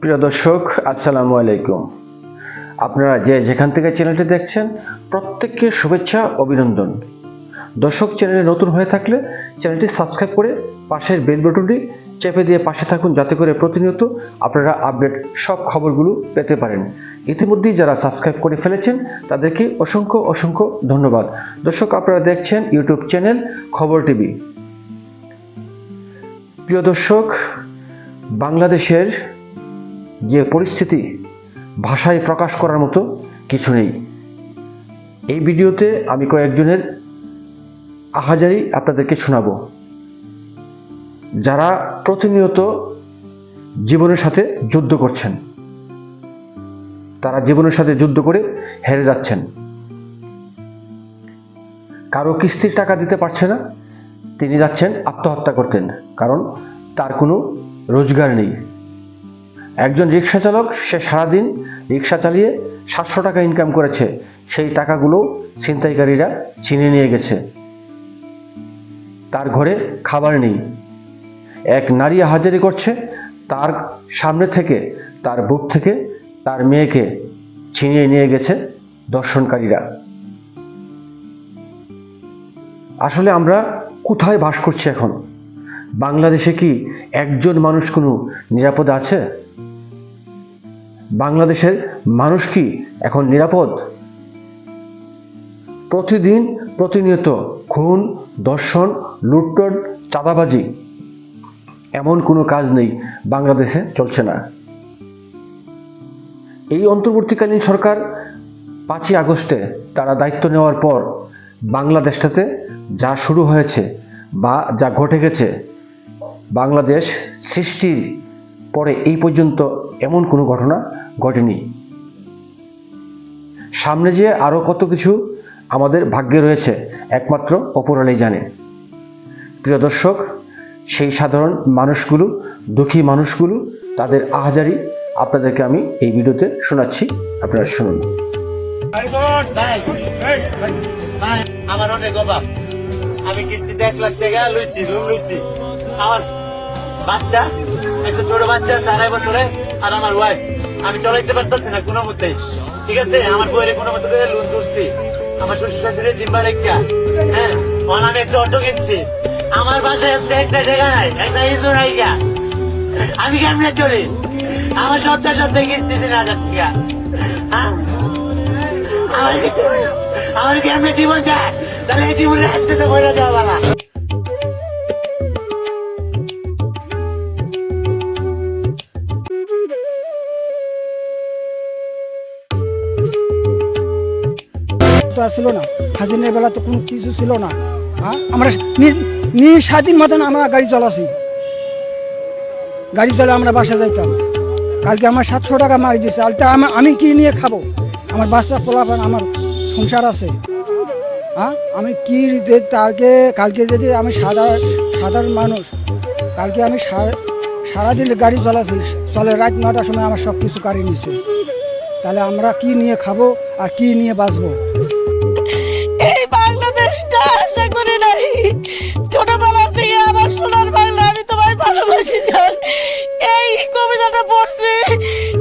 প্রিয় দর্শক, আসসালামু আলাইকুম। আপনারা যে যেখান থেকে চ্যানেলটি দেখছেন, প্রত্যেককে শুভেচ্ছা, অভিনন্দন। দর্শক চ্যানেলে নতুন হয়ে থাকলে চ্যানেলটি সাবস্ক্রাইব করে পাশের বেল বাটনটি চেপে দিয়ে পাশে থাকুন, যাতে করে প্রতিনিয়ত আপনারা আপডেট সব খবরগুলো পেতে পারেন। ইতিমধ্যেই যারা সাবস্ক্রাইব করে ফেলেছেন, তাদেরকে অসংখ্য অসংখ্য ধন্যবাদ। দর্শক, আপনারা দেখছেন ইউটিউব চ্যানেল খবর টিভি। প্রিয় দর্শক, বাংলাদেশের যে পরিস্থিতি ভাষায় প্রকাশ করার মতো কিছু নেই। এই ভিডিওতে আমি কয়েকজনের আহাজারি আপনাদেরকে শোনাব। যারা প্রতিনিয়ত জীবনের সাথে যুদ্ধ করছেন, তারা জীবনের সাথে যুদ্ধ করে হেরে যাচ্ছেন। কারও কিস্তির টাকা দিতে পারছে না, তিনি যাচ্ছেন আত্মহত্যা করতেন, কারণ তার কোনো রোজগার নেই। একজন রিক্সা চালক, সে সারাদিন রিক্সা চালিয়ে সাতশো টাকা ইনকাম করেছে। সেই টাকাগুলো ছিনতাইকারীরা ছিনে নিয়ে গেছে। তার ঘরে খাবার নেই। এক নারী হাজারি করছে, তার সামনে থেকে, তার বুক থেকে তার মেয়েকে ছিনিয়ে নিয়ে গেছে দর্শনকারীরা। আসলে আমরা কোথায় বাস করছি এখন? বাংলাদেশে কি একজন মানুষ কোনো নিরাপদে আছে? বাংলাদেশের মানুষ কি এখন নিরাপদ? প্রতিদিন প্রতিনিয়ত খুন দর্শন লুটটন চাঁদাবাজি। এমন কোনো কাজ নেই, বাংলাদেশে চলছে না। এই অন্তর্বর্তীকালীন সরকার পাঁচই আগস্টে তারা দায়িত্ব নেওয়ার পর বাংলাদেশটাতে যা শুরু হয়েছে বা যা ঘটে গেছে, বাংলাদেশ সৃষ্টির পরে এই পর্যন্ত এমন কোনো ঘটনা ঘটেনি। সামনে যে আরও কত কিছু আমাদের ভাগ্যে রয়েছে একমাত্র অপরালেই জানে। প্রিয় দর্শক সেই সাধারণ মানুষগুলো দুঃখী মানুষগুলো তাদের আহাজারি আপনাদেরকে আমি এই ভিডিওতে শোনাচ্ছি। আপনারা শুনুন। আমার অনেক অভাব। আমি কিস্তিতে এক লাখ টাকা লইছি লোন লইছি। আমার বাচ্চা একটা ছোট বাচ্চা আড়াই বছরে, আর আমার ওয়াইফ আমি চলাইতে পারতেছি না কোনো মতেই ঠিক আছে? আমার বইয়ের কোনো মতে লোন তুলছি আমার শ্বশুর শাশুড়ি জিম্বা রেখা হ্যাঁ আমি একটা অটো কিনছি। আমার বাসায় আজকে একটা নাই, একটা আমি কেমনে চলি? আমার সপ্তাহ সপ্তাহে কিস্তি তিন হাজার টাকা। হ্যাঁ? আমার আমার কি আমি জীবন চাই তাহলে এই জীবনে হাতে তো বলে যাওয়া না। তো ছিল না। হাসিনের বেলা তো কোনো কিছু ছিল না। হ্যাঁ আমরা নি- নিঃস্বাধীন মতন আমরা গাড়ি চলাছি। গাড়ি চলে আমরা বাসা যাইতাম। কালকে আমার সাতশো টাকা মারি দিয়েছে আর তা আমা- কি নিয়ে খাব? আমার বাচ্চা পোলাপান, আমার সংসার আছে। হ্যাঁ আমি কি তারকে কালকে যদি আমি সাধারণ সাধারণ মানুষ, কালকে আমি সারা- সারাদিন গাড়ি চলাছি, চলে রাত নটার সময় আমার সব কিছু গাড়ি নিচ্ছে তাহলে আমরা কি নিয়ে খাব আর কি নিয়ে বাঁচবো? এই বাংলাদেশটা আশা করি নাই। ছোটবেলার থেকে আমার সোনার বাংলা আমি তোমায় ভালোবাসি, জান। এই কবিতাটা পড়ছি,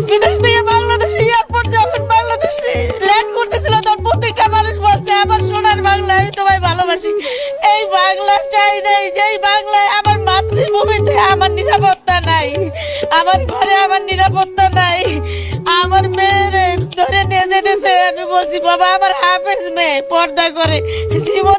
বিদেশ থেকে বাংলাদেশে, এয়ারপোর্ট যখন বাংলাদেশে ল্যান্ড করতেছিল, তখন প্রত্যেকটা মানুষ বলছে, আমার সোনার বাংলা আমি তোমায় ভালোবাসি। এই বাংলা চাই নাই, যেই বাংলায় আমার মাতৃভূমিতে আমার নিরাপত্তা নাই, আমার ঘরে আমার নিরাপত্তা নাই, আমার মেয়ের ধরে বলছি বাবা আমার হাফেজ মেয়ে পর্দা করে। জীবন